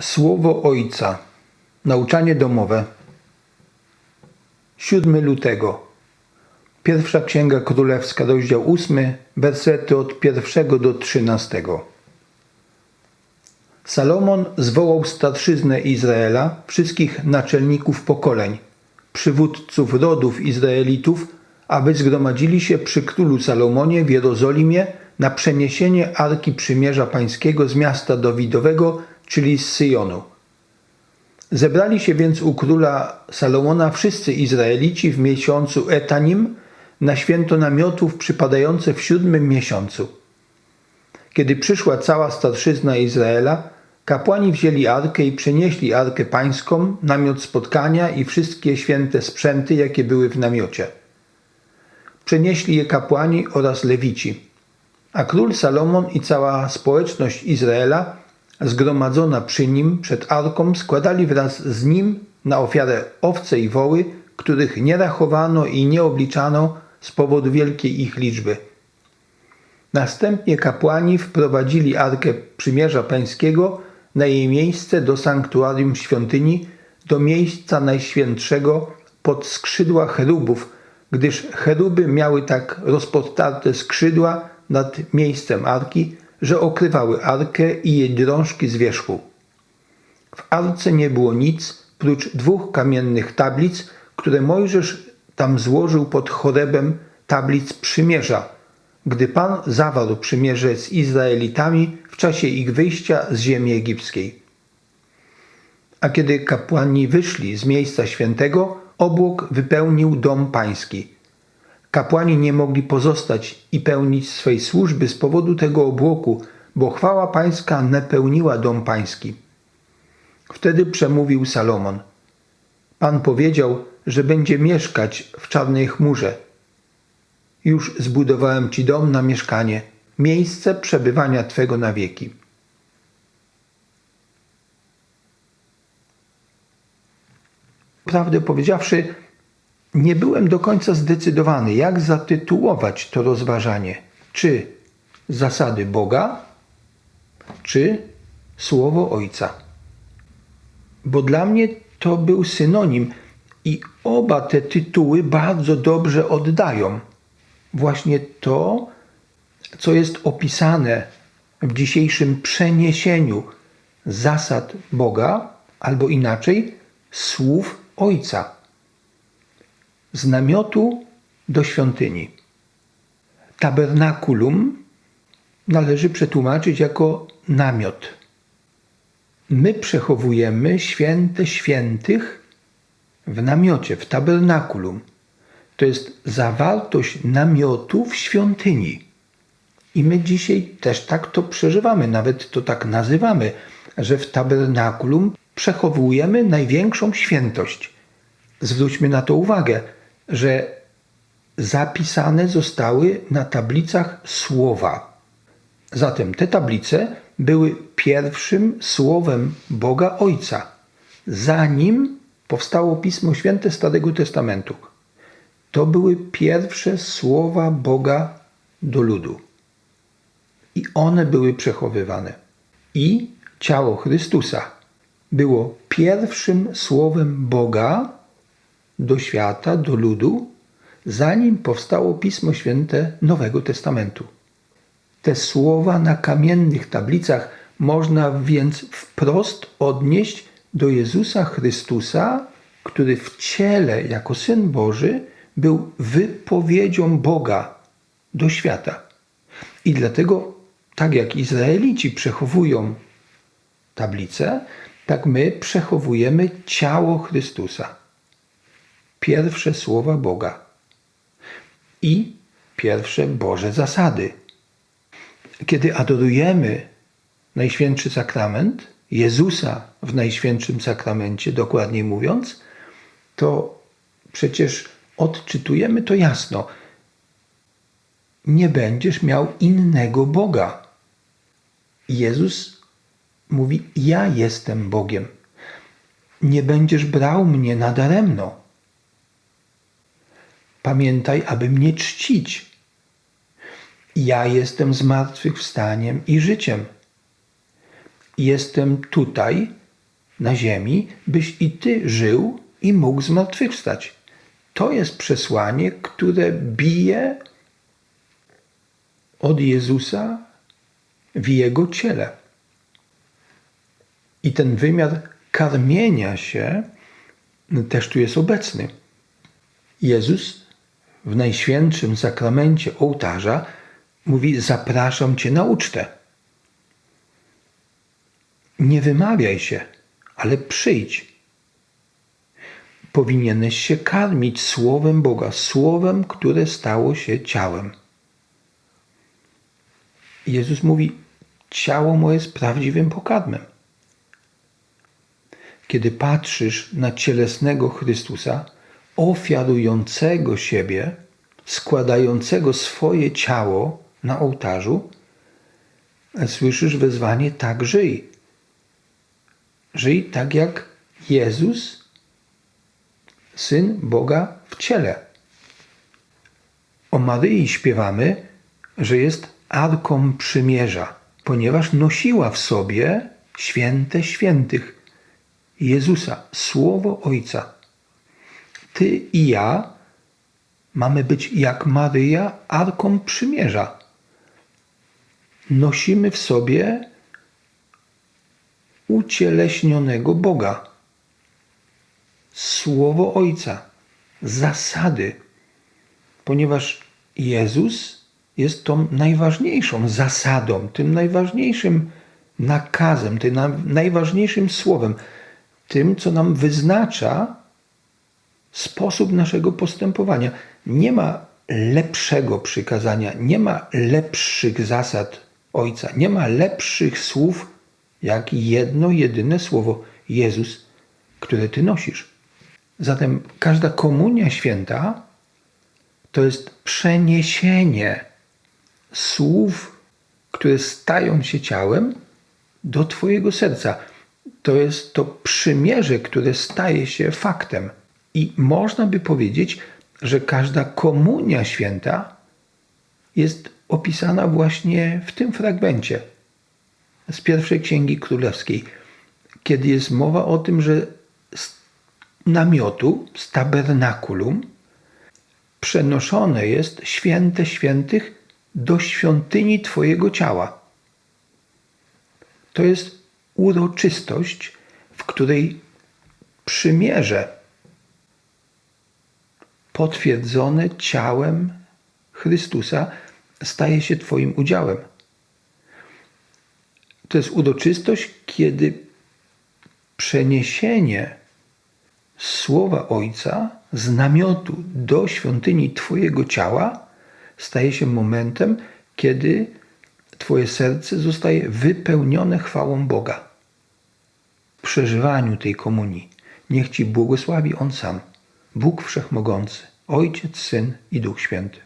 Słowo Ojca. Nauczanie domowe. 7 lutego. Pierwsza Księga Królewska, rozdział 8, wersety od 1 do 13. Salomon zwołał starszyznę Izraela, wszystkich naczelników pokoleń, przywódców rodów Izraelitów, aby zgromadzili się przy królu Salomonie w Jerozolimie na przeniesienie Arki Przymierza Pańskiego z miasta Dawidowego, czyli z Syjonu. Zebrali się więc u króla Salomona wszyscy Izraelici w miesiącu Etanim na święto namiotów przypadające w siódmym miesiącu. Kiedy przyszła cała starszyzna Izraela, kapłani wzięli arkę i przenieśli arkę pańską, namiot spotkania i wszystkie święte sprzęty, jakie były w namiocie. Przenieśli je kapłani oraz lewici. A król Salomon i cała społeczność Izraela, zgromadzona przy nim przed arką, składali wraz z nim na ofiarę owce i woły, których nie rachowano i nie obliczano z powodu wielkiej ich liczby. Następnie kapłani wprowadzili Arkę Przymierza Pańskiego na jej miejsce do sanktuarium świątyni, do miejsca najświętszego pod skrzydła cherubów, gdyż cheruby miały tak rozpostarte skrzydła nad miejscem Arki, że okrywały Arkę i jej drążki z wierzchu. W Arce nie było nic, prócz dwóch kamiennych tablic, które Mojżesz tam złożył pod chorebem tablic przymierza, gdy Pan zawarł przymierze z Izraelitami w czasie ich wyjścia z ziemi egipskiej. A kiedy kapłani wyszli z miejsca świętego, obłok wypełnił dom pański. Kapłani nie mogli pozostać i pełnić swej służby z powodu tego obłoku, bo chwała pańska napełniła dom pański. Wtedy przemówił Salomon. Pan powiedział, że będzie mieszkać w czarnej chmurze. Już zbudowałem ci dom na mieszkanie, miejsce przebywania twego na wieki. Prawdę powiedziawszy, nie byłem do końca zdecydowany, jak zatytułować to rozważanie. Czy zasady Boga, czy słowo Ojca. Bo dla mnie to był synonim i oba te tytuły bardzo dobrze oddają właśnie to, co jest opisane w dzisiejszym przeniesieniu zasad Boga, albo inaczej słów Ojca z namiotu do świątyni. Tabernakulum należy przetłumaczyć jako namiot. My przechowujemy święte świętych w namiocie, w tabernakulum. To jest zawartość namiotu w świątyni. I my dzisiaj też tak to przeżywamy, nawet to tak nazywamy, że w tabernakulum przechowujemy największą świętość. Zwróćmy na to uwagę, że zapisane zostały na tablicach słowa. Zatem te tablice były pierwszym słowem Boga Ojca, zanim powstało Pismo Święte Starego Testamentu. To były pierwsze słowa Boga do ludu. I one były przechowywane. I ciało Chrystusa było pierwszym słowem Boga do świata, do ludu, zanim powstało Pismo Święte Nowego Testamentu. Te słowa na kamiennych tablicach można więc wprost odnieść do Jezusa Chrystusa, który w ciele jako Syn Boży był wypowiedzią Boga do świata. I dlatego, tak jak Izraelici przechowują tablicę, tak my przechowujemy ciało Chrystusa. Pierwsze słowa Boga i pierwsze Boże zasady. Kiedy adorujemy Najświętszy Sakrament, Jezusa w Najświętszym Sakramencie, dokładniej mówiąc, to przecież odczytujemy to jasno. Nie będziesz miał innego Boga. Jezus mówi: Ja jestem Bogiem. Nie będziesz brał mnie nadaremno. Pamiętaj, aby mnie czcić. Ja jestem zmartwychwstaniem i życiem. Jestem tutaj, na ziemi, byś i ty żył i mógł zmartwychwstać. To jest przesłanie, które bije od Jezusa w jego ciele. I ten wymiar karmienia się też tu jest obecny. Jezus w najświętszym sakramencie ołtarza mówi: Zapraszam cię na ucztę. Nie wymawiaj się, ale przyjdź. Powinieneś się karmić słowem Boga, słowem, które stało się ciałem. Jezus mówi: Ciało moje jest prawdziwym pokarmem. Kiedy patrzysz na cielesnego Chrystusa, ofiarującego siebie, składającego swoje ciało na ołtarzu, słyszysz wezwanie: tak żyj. Żyj tak jak Jezus, syn Boga w ciele. O Maryi śpiewamy, że jest arką przymierza, ponieważ nosiła w sobie święte świętych Jezusa, słowo Ojca. Ty i ja mamy być jak Maryja arką przymierza. Nosimy w sobie ucieleśnionego Boga. Słowo Ojca, zasady, ponieważ Jezus jest tą najważniejszą zasadą, tym najważniejszym nakazem, tym na- najważniejszym słowem, tym, co nam wyznacza sposób naszego postępowania. Nie ma lepszego przykazania, nie ma lepszych zasad Ojca, nie ma lepszych słów, jak jedno, jedyne słowo Jezus, które Ty nosisz. Zatem każda komunia święta to jest przeniesienie słów, które stają się ciałem, do Twojego serca. To jest to przymierze, które staje się faktem. I można by powiedzieć, że każda komunia święta jest opisana właśnie w tym fragmencie z pierwszej księgi królewskiej, kiedy jest mowa o tym, że z namiotu, z tabernakulum, przenoszone jest święte świętych do świątyni Twojego ciała. To jest uroczystość, w której przymierze potwierdzone ciałem Chrystusa staje się Twoim udziałem. To jest uroczystość, kiedy przeniesienie słowa Ojca z namiotu do świątyni Twojego ciała staje się momentem, kiedy Twoje serce zostaje wypełnione chwałą Boga. W przeżywaniu tej komunii niech Ci błogosławi On sam, Bóg Wszechmogący, Ojciec, Syn i Duch Święty.